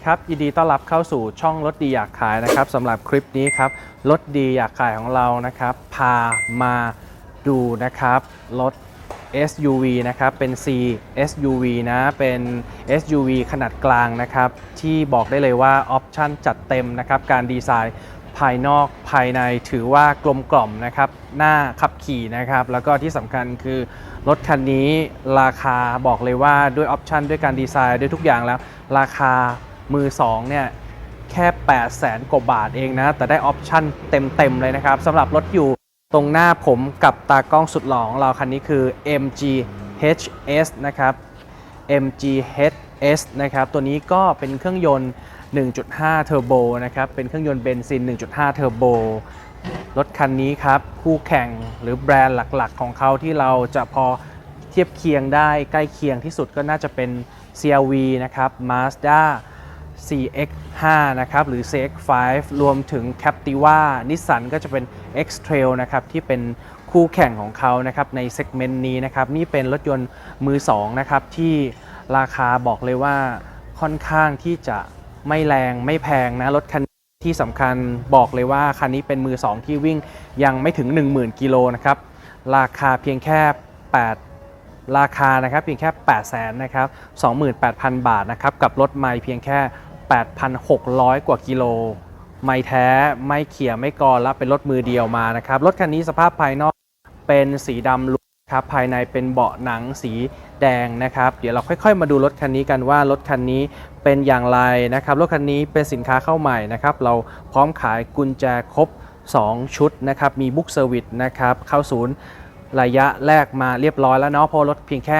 ดีครับยินดีต้อนรับเข้าสู่ช่องรถดีอยากขายนะครับสำหรับคลิปนี้ครับรถดีอยากขายของเรานะครับ พามาดูนะครับรถ SUV นะครับเป็น C SUV นะเป็น SUV ขนาดกลางนะครับที่บอกได้เลยว่าออปชั่นจัดเต็มนะครับการดีไซน์ภายนอกภายในถือว่ากลมกล่อมนะครับหน้าขับขี่นะครับ แล้วก็ที่สำคัญคือ รถคันนี้ราคาบอกเลยว่าด้วยออปชันด้วยการดีไซน์ด้วยทุกอย่างแล้ว ราคา มือ2เนี่ยแค่ 8 0 0แสนกว่าบาทเองนะ แต่ได้ออปชันเต็ม ๆ เลยนะครับสำหรับรถอยู่ตรงหน้าผมกับตากล้องสุดหล่อของเราคันนี้คือ MG HS นะครับ MG HS นะครับ ตัวนี้ก็เป็นเครื่องยนต์ 1.5 เทอร์โบนะครับ เป็นเครื่องยนต์เบนซิน 1.5 เทอร์โบ รถคันนี้ครับ คู่แข่งหรือแบรนด์หลักๆ ของเขาที่เราจะพอเทียบเคียงได้ใกล้เคียงที่สุดก็น่าจะเป็น CRV นะครับ Mazda CX5 นะครับหรือ CX5 รวมถึง Captiva Nissan ก็จะเป็น X-Trail นะครับที่เป็นคู่แข่งของเขานะครับในเซกเมนต์นี้นะครับนี่เป็นรถยนต์มือ2นะครับที่ราคาบอกเลยว่าค่อนข้างที่จะไม่แรงไม่แพงนะรถคันที่สำคัญบอกเลยว่าคันนี้เป็นมือ 2 ที่วิ่งยังไม่ถึง 10,000 กิโลนะครับราคาเพียงแค่ 8ราคานะครับเพียงแค่ 8 0 0แสนนะครับ 28,000 บาทนะครับ กับรถใหม่เพียงแค่ 8,600 กว่ากิโล ไม่แท้ไม่เขี่ยไม่กรและเป็นรถมือเดียวมานะครับ รถคันนี้สภาพภายนอกเป็นสีดำล้วนครับภายในเป็นเบาะหนังสีแดงนะครับ เดี๋ยวเราค่อยๆ มาดูรถคันนี้กันว่ารถคันนี้เป็นอย่างไรนะครับ รถคันนี้เป็นสินค้าเข้าใหม่นะครับ เราพร้อมขายกุญแจครบ 2 ชุดนะครับ มีบุ๊กเซอร์วิสนะครับ เข้าศูนย์ ระยะแรกมาเรียบร้อยแล้วเนาะเพราะรถเพียงแค่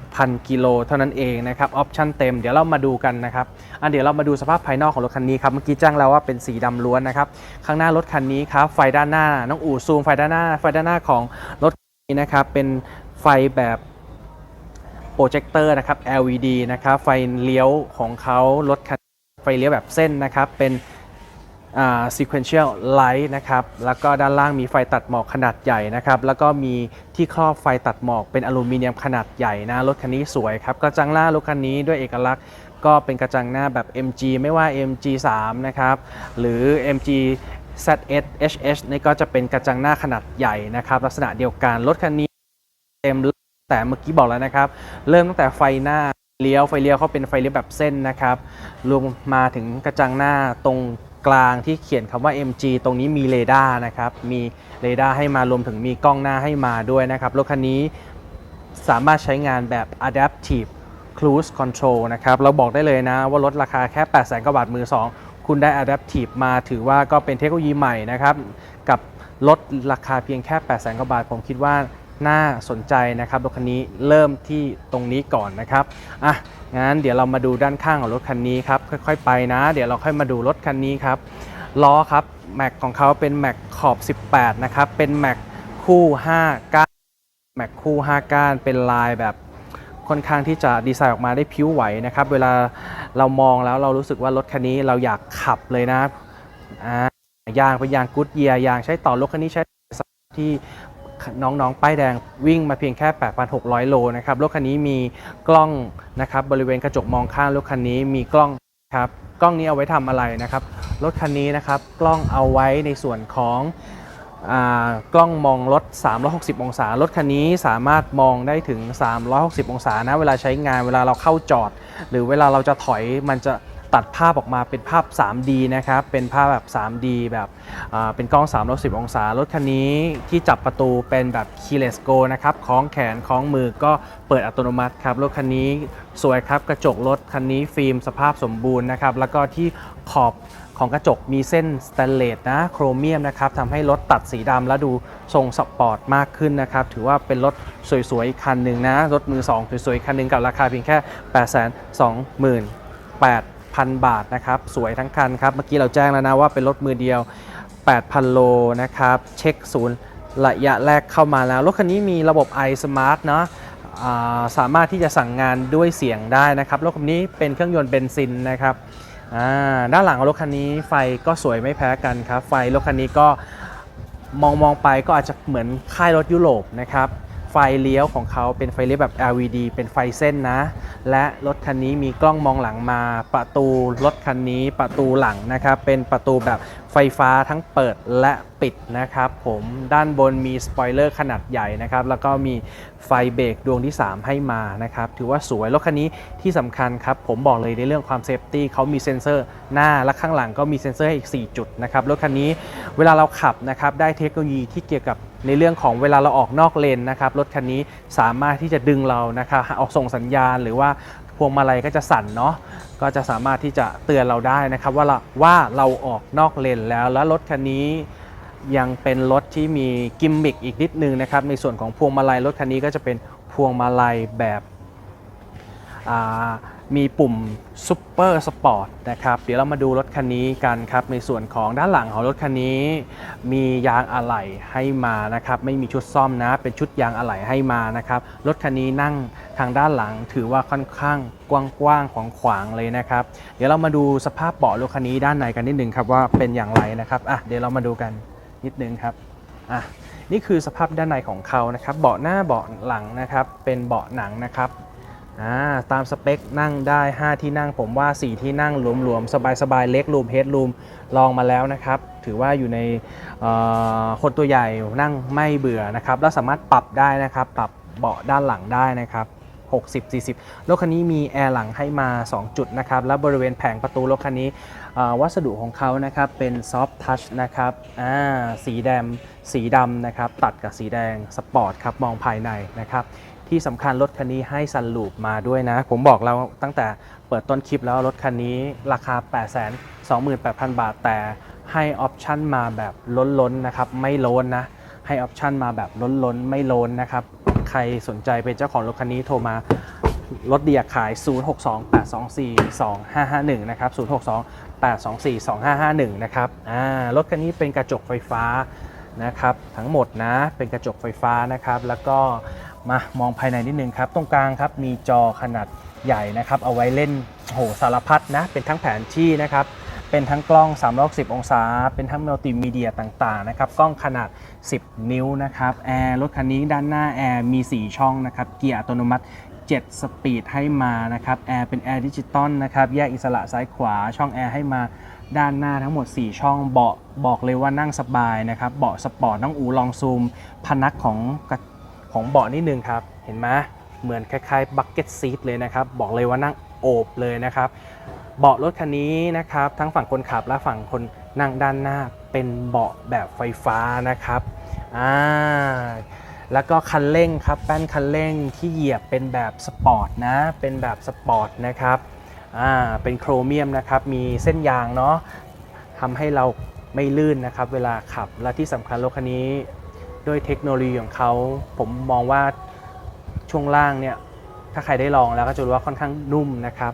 8,000 กิโลเท่านั้นเองนะครับออปชั่นเต็มเดี๋ยวเรามาดูกันนะครับอันเดี๋ยวเรามาดูสภาพภายนอกของรถคันนี้ครับเมื่อกี้แจ้งแล้วว่าเป็นสีดำล้วนนะครับข้างหน้ารถคันนี้ครับไฟด้านหน้าน้องอู่ซูมไฟด้านหน้า ไฟด้านหน้าของรถคันนี้นะครับเป็นไฟแบบโปรเจคเตอร์นะครับ LED นะครับไฟเลี้ยวของเขารถคันไฟเลี้ยวแบบเส้นนะครับเป็น sequential light นะครับแล้วก็ด้านล่างมีไฟตัดหมอกขนาดใหญ่นะครับแล้วก็มีที่ครอบไฟตัดหมอกเป็นอลูมิเนียมขนาดใหญ่นะรถคันนี้สวยครับกระจังหน้ารถคันนี้ด้วยเอกลักษณ์ก็เป็นกระจังหน้าแบบ MG ไม่ว่า MG 3 นะครับหรือ MG ZS HS นี่ก็จะเป็นกระจังหน้าขนาดใหญ่นะครับลักษณะเดียวกันรถคันนี้เต็มแต่เมื่อกี้บอกแล้วนะครับ เริ่มตั้งแต่ไฟหน้าเลี้ยวไฟเลี้ยวเขาเป็นไฟเลี้ยวแบบเส้นนะครับรวมมาถึงกระจังหน้าตรง กลางที่เขียนคำว่า MG ตรงนี้มีเรดาร์นะครับ มีเรดาร์ให้มารวมถึงมีกล้องหน้าให้มาด้วยนะครับ รถคันนี้สามารถใช้งานแบบ adaptive cruise control นะครับ เราบอกได้เลยนะว่ารถราคาแค่ 8 0 0 0 0กว่าบาทมือ 2 คุณได้ adaptive มาถือว่าก็เป็นเทคโนโลยีใหม่นะครับ กับรถราคาเพียงแค่ 8 0 0 0 0กว่าบาท ผมคิดว่า น่าสนใจนะครับรถคันนี้เริ่มที่ตรงนี้ก่อนนะครับอะงั้นเดี๋ยวเรามาดูด้านข้างของรถคันนี้ครับค่อยๆ ไปนะ เดี๋ยวเราค่อยมาดูรถคันนี้ครับล้อครับแม็กของเขาเป็นแม็กขอบ 18 นะครับ เป็นแม็กคู่5ก้านแม็กคู่ 5 ก้าน เป็นลายแบบค่อนข้างที่จะดีไซน์ออกมาได้ผิวไหวนะครับ เวลาเรามองแล้วเรารู้สึกว่ารถคันนี้เราอยากขับเลยนะอ่ายางเป็นยางกูดเยียยางใช้ต่อรถคันนี้ใช้ที่ น้องๆ ป้ายแดงวิ่งมาเพียงแค่ 8,600 โลนะครับ รถคันนี้มีกล้องนะครับบริเวณกระจกมองข้างรถคันนี้มีกล้องครับ กล้องนี้เอาไว้ทำอะไรนะครับ รถคันนี้นะครับกล้องเอาไว้ในส่วนของอกล้องมองรถ 360 องศา รถคันนี้สามารถมองได้ถึง 360 องศานะ เวลาใช้งาน เวลาเราเข้าจอด หรือเวลาเราจะถอย มันจะ ตัดภาพออกมาเป็นภาพ 3D นะครับ เป็นภาพแบบ 3D แบบเป็นกล้อง 360 องศา รถคันนี้ที่จับประตูเป็นแบบ keyless go นะครับคล้องแขนคล้องมือก็เปิดอัตโนมัติครับ รถคันนี้สวยครับ กระจกรถคันนี้ฟิล์มสภาพสมบูรณ์นะครับ แล้วก็ที่ขอบของกระจกมีเส้นสแตนเลสนะโครเมียมนะครับทำให้รถตัดสีดำแล้วดูทรงสปอร์ตมากขึ้นนะครับ ถือว่าเป็นรถสวยๆคันหนึ่งนะ รถมือ 2 สวยๆคันหนึ่งกับราคาเพียงแค่ 8 2 8 0 0 0 บาทนะครับ สวยทั้งคันครับ เมื่อกี้เราแจ้งแล้วนะว่าเป็นรถมือเดียว 8,000 โลนะครับ เช็คศูนย์ระยะแรกเข้ามาแล้ว รถคันนี้มีระบบ iSmart เนาะาสามารถที่จะสั่งงานด้วยเสียงได้นะครับ รถคันนี้เป็นเครื่องยนต์เบนซินนะครับด้านหลังของรถคันนี้ไฟก็สวยไม่แพ้กันครับ ไฟรถคันนี้ก็มองมองไปก็อาจจะเหมือนค่ายรถยุโรปนะครับ ไฟเลี้ยวของเขาเป็นไฟเลี้ยวแบบ LED เป็นไฟเส้นนะ และรถคันนี้มีกล้องมองหลังมา ประตูรถคันนี้ประตูหลังนะครับ เป็นประตูแบบไฟฟ้าทั้งเปิดและปิดนะครับ ผมด้านบนมีสปอยเลอร์ขนาดใหญ่นะครับ แล้วก็มีไฟเบรกดวงที่ 3 ให้มานะครับ ถือว่าสวยรถคันนี้ที่สำคัญครับ ผมบอกเลยในเรื่องความเซฟตี้เขามีเซ็นเซอร์หน้าและข้างหลังก็มีเซ็นเซอร์อีก 4 จุดนะครับ รถคันนี้เวลาเราขับนะครับ ได้เทคโนโลยีที่เกี่ยวกับ ในเรื่องของเวลาเราออกนอกเลนนะครับรถคันนี้สามารถที่จะดึงเรานะครับออกส่งสัญญาณหรือว่าพวงมาลัยก็จะสั่นเนาะก็จะสามารถที่จะเตือนเราได้นะครับว่าเราว่าเราออกนอกเลนแล้วแล้วรถคันนี้ยังเป็นรถที่มีกิมมิคอีกนิดนึงนะครับในส่วนของพวงมาลัยรถคันนี้ก็จะเป็นพวงมาลัยแบบ มีปุ่มซุปเปอร์สปอร์ตนะครับ เดี๋ยวเรามาดูรถคันนี้กันครับ ในส่วนของด้านหลังของรถคันนี้ มียางอะไหล่ให้มานะครับ ไม่มีชุดซ่อมนะ เป็นชุดยางอะไหล่ให้มานะครับ รถคันนี้นั่งทางด้านหลังถือว่าค่อนข้างกว้างๆของขวางเลยนะครับ เดี๋ยวเรามาดูสภาพเบาะรถคันนี้ด้านในกันนิดนึงครับว่าเป็นอย่างไรนะครับ อะ เดี๋ยวเรามาดูกันนิดนึงครับ อะนี่คือสภาพด้านในของเขานะครับ เบาะหน้าเบาะหลังนะครับ เป็นเบาะหนังนะครับ อ่าตามสเปคนั่งได้ 5 ที่นั่งผมว่า 4 ที่นั่งหลวมๆ สบายๆ เล็กรูมเฮดรูมลองมาแล้วนะครับ ถือว่าอยู่ในคนตัวใหญ่นั่งไม่เบื่อนะครับ แล้วสามารถปรับได้นะครับ ปรับเบาะด้านหลังได้นะครับ60 40 รถคันนี้มีแอร์หลังให้มา 2 จุดนะครับ แล้วบริเวณแผงประตูรถคันนี้วัสดุของเขานะครับเป็นซอฟทัชนะครับสีแดงสีดำนะครับ ตัดกับสีแดงสปอร์ตครับ มองภายในนะครับ ที่สำคัญรถคันนี้ให้ซันลูปมาด้วยนะ ผมบอกเราตั้งแต่เปิดต้นคลิปแล้วรถคันนี้ราคา 8 2 8 0 0 0 บาท แต่ให้ออปชั่นมาแบบล้นๆนะครับ ไม่ล้นนะ ให้ออปชั่นมาแบบล้นๆ ไม่ล้นนะครับ ใครสนใจเป็นเจ้าของรถคันนี้โทรมารถเดียขาย 0628242551 นะครับ 0628242551 นะครับ อ่า รถคันนี้เป็นกระจกไฟฟ้านะครับ ทั้งหมดนะ เป็นกระจกไฟฟ้านะครับ แล้วก็ มามองภายในนิดนึงครับ ตรงกลางครับมีจอขนาดใหญ่นะครับ เอาไว้เล่นโหสารพัดนะ เป็นทั้งแผนที่นะครับ เป็นทั้งกล้อง 360 องศา เป็นทั้งมัลติมีเดียต่างๆนะครับ กล้องขนาด 10 นิ้วนะครับแอร์รถคันนี้ด้านหน้าแอร์มี 4 ช่องนะครับ เกียร์อัตโนมัติ 7 สปีดให้มานะครับแอร์เป็นแอร์ดิจิตอลนะครับ แยกอิสระซ้ายขวาช่องแอร์ให้มาด้านหน้าทั้งหมด 4 ช่องเบาะบอกเลยว่านั่งสบายนะครับ เบาะสปอร์ตน้องอูลองซูม พนักของกระ ของเบาะนิดนึงครับ เห็นไหมเหมือนคล้ายๆบักเก็ตซีทเลยนะครับ บอกเลยว่านั่งโอบเลยนะครับ เบาะรถคันนี้นะครับ ทั้งฝั่งคนขับและฝั่งคนนั่งด้านหน้าเป็นเบาะแบบไฟฟ้านะครับอ่าแล้วก็คันเร่งครับแป้นคันเร่งที่เหยียบเป็นแบบสปอร์ตนะ เป็นแบบสปอร์ตนะครับอ่าเป็นโครเมียมนะครับ มีเส้นยางเนาะทำให้เราไม่ลื่นนะครับ เวลาขับและที่สำคัญรถคันนี้ ด้วยเทคโนโลยีของเขา ผมมองว่าช่วงล่างเนี่ยถ้าใครได้ลองแล้วก็จะรู้ว่าค่อนข้างนุ่มนะครับ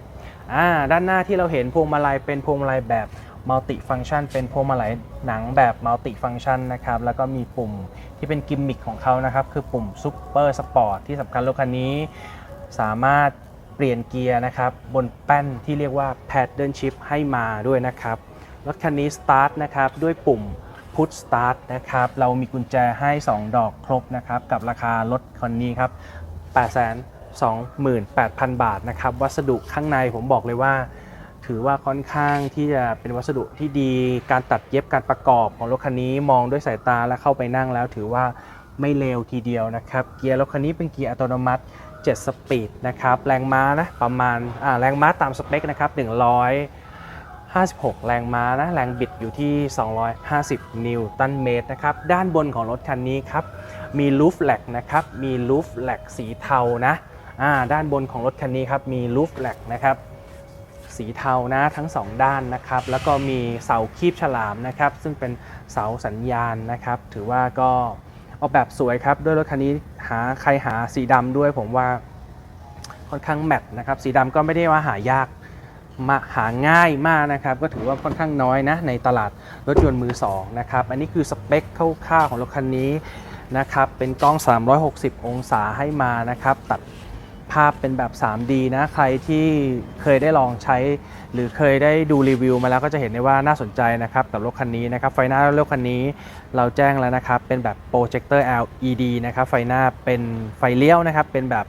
อ่าด้านหน้าที่เราเห็นพวงมาลัยเป็นพวงมาลัยแบบมัลติฟัง c t ชันเป็นพวงมาลัยหนังแบบมัลติฟัง c t ชันนะครับแล้วก็มีปุ่มที่เป็นกิมมิคของเขานะครับคือปุ่มซุปเปอร์สปอร์ตที่สำคัญรถคันนี้ สามารถเปลี่ยนเกียร์นะครับบนแป้นที่เรียกว่า Paddle Shift ให้มาด้วยนะครับรถคันนี้สตาร์ทนะครับด้วยปุ่ม Push Start นะครับเรามีกุญแจให้ 2 ดอกครบนะครับกับราคารถคันนี้ครับ828,000 บาทนะครับวัสดุข้างในผมบอกเลยว่า ถือว่าค่อนข้างที่จะเป็นวัสดุที่ดี การตัดเย็บการประกอบของรถคันนี้มองด้วยสายตาและเข้าไปนั่งแล้ว ถือว่าไม่เลวทีเดียวนะครับเกียร์รถคันนี้เป็นเกียร์อัตโนมัติ 7 สปีดนะครับแรงม้านะประมาณแรงม้าตามสเปคนะครับ100 56 แรงม้านะแรงบิดอยู่ที่ 250 นิวตันเมตรนะครับด้านบนของรถคันนี้ครับมีลูฟแลกนะครับมีลูฟแลกสีเทานะอ่าด้านบนของรถคันนี้ครับมีลูฟแลกนะครับสีเทานะทั้ง 2 ด้านนะครับแล้วก็มีเสาคีบฉลามนะครับซึ่งเป็นเสาสัญญาณนะครับถือว่าก็ออกแบบสวยครับด้วยรถคันนี้หาใครหาสีดำด้วยผมว่าค่อนข้างแมทนะครับสีดำก็ไม่ได้ว่าหายาก มาหาง่ายมากนะครับ ก็ถือว่าค่อนข้างน้อยนะในตลาดรถยนต์มือ2นะครับ อันนี้คือสเปคคร่าวๆของรถคันนี้นะครับ เป็นกล้อง 360 องศาให้มานะครับ ตัดภาพเป็นแบบ 3D นะ ใครที่เคยได้ลองใช้ หรือเคยได้ดูรีวิวมาแล้วก็จะเห็นได้ว่าน่าสนใจนะครับกับรถคันนี้นะครับ ไฟหน้ารถคันนี้เราแจ้งแล้วนะครับ เป็นแบบโปรเจคเตอร์ LED นะครับ ไฟหน้าเป็นไฟเลี้ยวนะครับ เป็นแบบ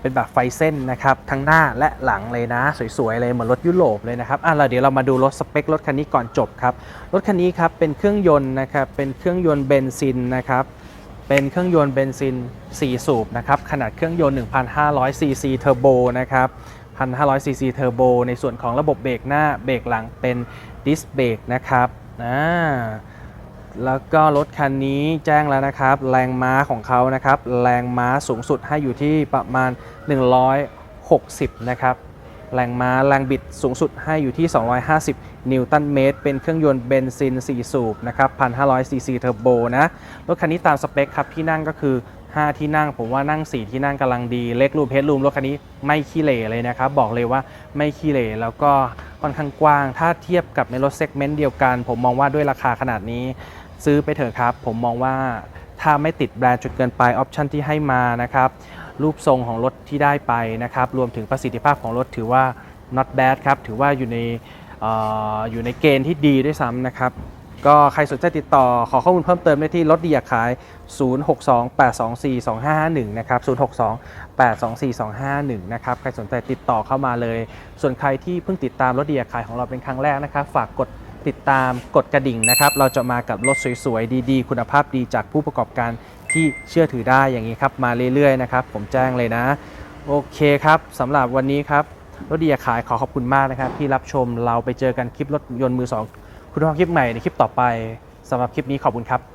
เป็นแบบไฟเส้นนะครับทั้งหน้าและหลังเลยนะ สวยๆเลยเหมือนรถยุโรปเลยนะครับอะเราเดี๋ยวเรามาดูรถสเปครถคันนี้ก่อนจบครับรถคันนี้ครับเป็นเครื่องยนต์นะครับเป็นเครื่องยนต์เบนซินนะครับเป็นเครื่องยนต์เบนซิน 4 สูบนะครับขนาดเครื่องยนต์ 1,500 ซีซีเทอร์โบนะครับ1,500 ซีซีเทอร์โบในส่วนของระบบเบรกหน้าเบรกหลังเป็นดิสเบรกนะครับอ่า แล้วก็รถคันนี้แจ้งแล้วนะครับ แรงม้าของเขานะครับ แรงม้าสูงสุดให้อยู่ที่ประมาณ 160 นะครับ แรงม้าแรงบิดสูงสุดให้อยู่ที่ 250 นิวตันเมตร เป็นเครื่องยนต์เบนซิน 4 สูบนะครับ 1,500 ซีซีเทอร์โบนะ รถคันนี้ตามสเปคครับ ที่นั่งก็คือ 5 ที่นั่ง ผมว่านั่ง 4 ที่นั่งกำลังดี เล็กรูมเฮดรูมรถคันนี้ไม่ขี้เหร่เลยนะครับ บอกเลยว่าไม่ขี้เหร่แล้วก็ค่อนข้างกว้าง ถ้าเทียบกับในรถเซกเมนต์เดียวกัน ผมมองว่าด้วยราคาขนาดนี้ ซื้อไปเถอะครับ ผมมองว่าถ้าไม่ติดแบรนด์จนเกินไปออปชันที่ให้มานะครับ รูปทรงของรถที่ได้ไปนะครับ รวมถึงประสิทธิภาพของรถถือว่า not bad ครับ ถือว่าอยู่ในอออยู่ในเกณฑ์ที่ดีด้วยซ้ำนะครับ ก็ใครสนใจติดต่อขอข้อมูลเพิ่มเติมได้ที่รถดีอยากขาย 0628242551 นะครับ 0628242551 นะครับ ใครสนใจติดต่อเข้ามาเลย ส่วนใครที่เพิ่งติดตามรถดีอยากขายของเราเป็นครั้งแรกนะครับ ฝากกด ติดตามกดกระดิ่งนะครับ เราจะมากับรถสวยๆ ดีๆ คุณภาพดีจากผู้ประกอบการที่เชื่อถือได้อย่างนี้ครับมาเรื่อยๆนะครับผมแจ้งเลยนะ โอเคครับสำหรับวันนี้ครับรถดีอาขายขอขอบคุณมากนะครับ ที่รับชมเราไปเจอกันคลิปรถยนต์มือสองคุณผู้ชมคลิปใหม่ในคลิปต่อไปสำหรับคลิปนี้ขอบคุณครับ